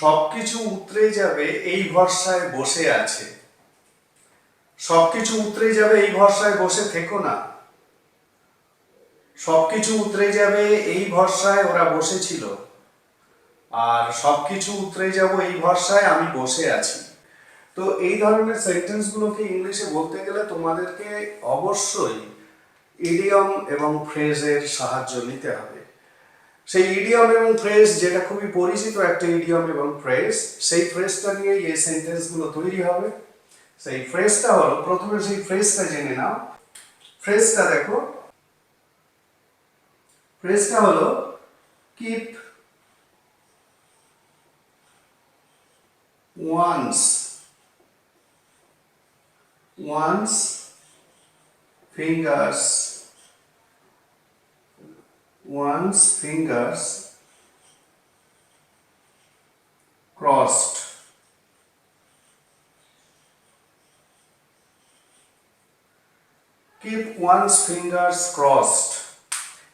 সবকিছু উতরে যাবে এই ভরসায় বসে আছে। সবকিছু উতরে যাবে এই ভরসায় বসে থেকো না। সবকিছু উতরে যাবে এই ভরসায় ওরা বসেছিল আর সবকিছু উতরে যাব এই ভরসায় আমি বসে আছি। তো এই ধরনের সেন্টেন্সগুলোকে ইংলিশে বলতে গেলে তোমাদেরকে অবশ্যই ইডিয়ম এবং ফ্রেজের সাহায্য নিতে হবে। সেই ইডিয়ম এবং ফ্রেজ যেটা খুবই পরিচিত একটা ইডিয়ম এবং ফ্রেজ সেই ফ্রেজটা নিয়েই এই সেন্টেন্সগুলো তৈরি হবে। সেই ফ্রেজটা হলো, প্রথমে সেই ফ্রেজটা জেনে নাও। ফ্রেজটা দেখো। ফ্রেজটা হলো keep one's one's fingers one's fingers crossed. Keep one's fingers crossed.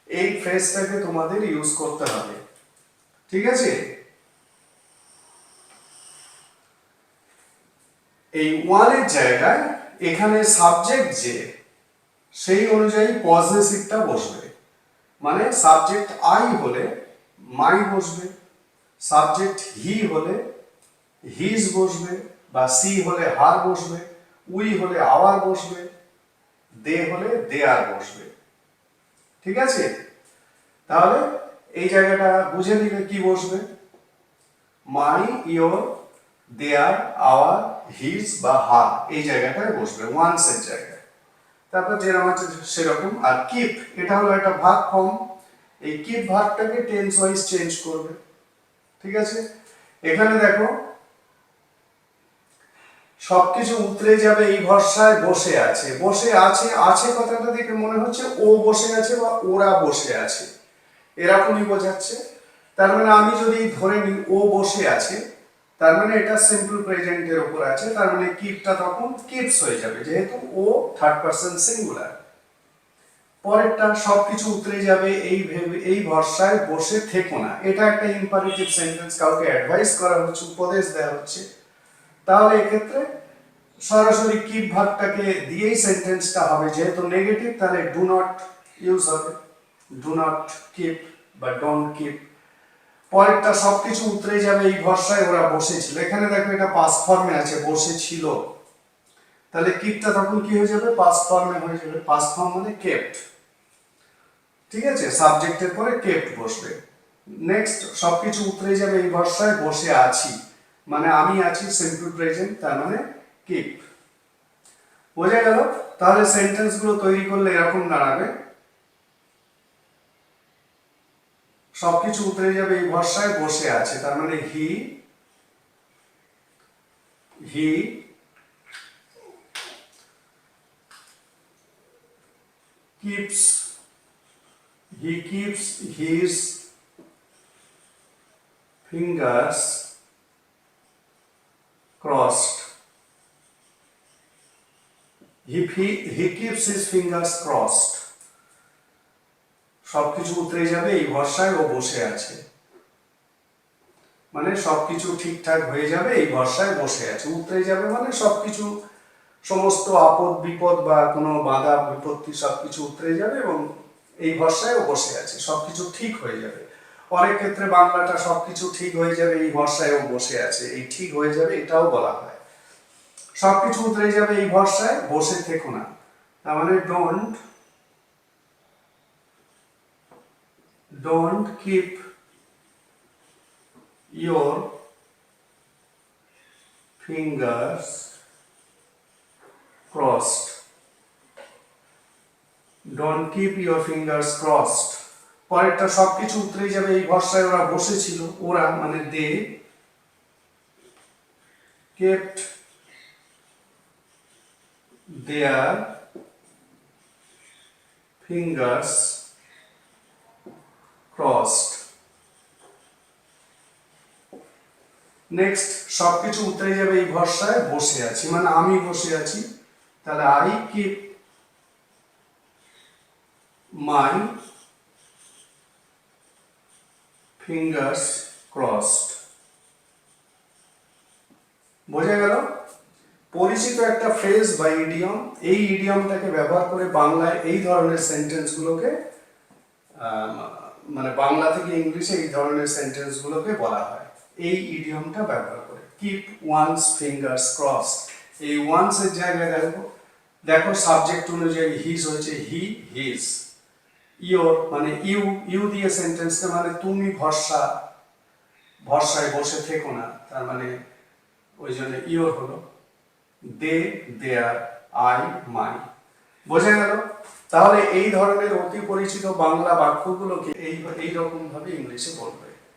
এই ফ্রেজটাকে তোমাদের ইউজ করতে হবে। ঠিক আছে? এই ওয়ানের জায়গায় এখানে সাবজেক্ট যে, সেই অনুযায়ী পজিটিভটা বসবে। মানে সাবজেক্ট আই হলে মাই বসবে সাবজেক্ট হি হলে হিজ বসবে বা সি হলে হার বসবে উই হলে আওয়ার বসবে দে হলে দেয়ার বসবে। ঠিক আছে? তাহলে এই জায়গাটা বুঝে নিলে কি বসবে? My your their our his বা হার এই জায়গাটায় বসবে ওয়ান্সের জায়গায়। তারপর যেরকম আছে সেরকম। আর কিপ এটা হলো একটা ভাগ ফর্ম এই কিপ ভাগটাকে টেন্স ওয়াইজ চেঞ্জ করবে। ঠিক আছে? এখানে দেখো, সবকিছু উতরে যাবে এই ভরসায় বসে আছে। বসে আছে আছে কথাটা দেখে মনে হচ্ছে ও বসে আছে বা ওরা বসে আছে। এরকমই বোঝাচ্ছে। তার মানে আমি যদি ধরে নিই ও বসে আছে তার মানে এটা সিম্পল প্রেজেন্টের উপর আছে, তার মানে কিপটা তখন কিপস হয়ে যাবে, যেহেতু ও থার্ড পার্সন সিঙ্গুলার পরেরটা সবকিছু উতরে যাবে, এই ভেবে, এই ভরসায় বসে থেকো না। এটা একটা ইম্পারেটিভ সেন্টেন্স কাউকে অ্যাডভাইস করা হচ্ছে, উপদেশ দেওয়া হচ্ছে। তাহলে এক্ষেত্রে সরাসরি কিপ ভাগটাকে দিয়েই সেন্টেন্সটা হবে, যেহেতু নেগেটিভ তাহলে ডু নট ইউজ হবে। ডু নট কিপ বা ডোন্ট কিপ পরেরটা সবকিছু উতরে যাবে এই ভরসায় ওরা বসেছিল। এখানে দেখো এটা পাস ফর্মে আছে, বসেছিল। তাহলে কিপটা তখন কি হয়ে যাবে? পাস ফর্মে হয়ে যাবে। পাস ফর্ম মানে কেপ্ট ঠিক আছে? সাবজেক্টের পরে কেপ্ট বসবে। নেক্সট সবকিছু উতরে যাবে এই ভরসায়, বসে আছি। মানে আমি আছি সিম্পল প্রেজেন্ট তার মানে কিপ বোঝা গেল? তাহলে সেন্টেন্সগুলো তৈরি করলে এরকম দাঁড়াবে। সবকিছু উতরে যাবে এই ভরসায় বসে আছে তার মানে হি হি keeps he keeps his fingers crossed he, he, he keeps his fingers crossed সবকিছু উতরে যাবে, এই ভরসায় ও বসে আছে। মানে সবকিছু ঠিকঠাক হয়ে যাবে, এই ভরসায় বসে আছে। উতরে যাবে মানে সবকিছু, সমস্ত আপদ বিপদ বা কোনো বাধা বিপত্তি সবকিছু উতরে যাবে এবং এই ভরসায় ও বসে আছে। সবকিছু ঠিক হয়ে যাবে। অনেক ক্ষেত্রে বাংলাটা সবকিছু ঠিক হয়ে যাবে, এই ভরসায় ও বসে আছে। এই ঠিক হয়ে যাবে, এটাও বলা হয়। সবকিছু উতরে যাবে, এই ভরসায় বসে থেকো না। তার মানে don't don't keep your fingers crossed don't keep your fingers crossed পরেরটা সবকিছু উতরে যাবে এই ভরসায় ওরা বসেছিল ওরা মানে they kept their fingers crossed. Next সবকিছু উতরে যাবে এই ভরসায়, বসে আছি। মানে আমি বসে আছি, তাহলে I keep my fingers crossed বোঝা গেল? পরিচিত একটা ফ্রেজ বা ইডিয়ম এই ইডিয়মটাকে ব্যবহার করে বাংলায় এই ধরনের সেন্টেন্সগুলোকে মানে বাংলা থেকে ইংলিশে এই ধরনের সেন্টেন্সগুলোকে বলা হয়। এই ইডিয়মটা ব্যবহার করে। কিপ ওয়ান্স ফিঙ্গার্স ক্রস এই ওয়ান্স এর জায়গায় দেখো। দেখো সাবজেক্ট অনুযায়ী হিজ হচ্ছে হি হিজ ইয়োর মানে ইউ ইউ দিয়ে সেন্টেন্সটা মানে তুমি ভরসা, ভরসায় বসে থেকো না। তার মানে ওই জন্য ইয়োর হলো দে দেয়ার আই মাই বোঝা গেল? তাহলে এই ধরনের অতি পরিচিত বাংলা বাক্যগুলোকে এই এই রকম ভাবে ইংলিশে বলবে।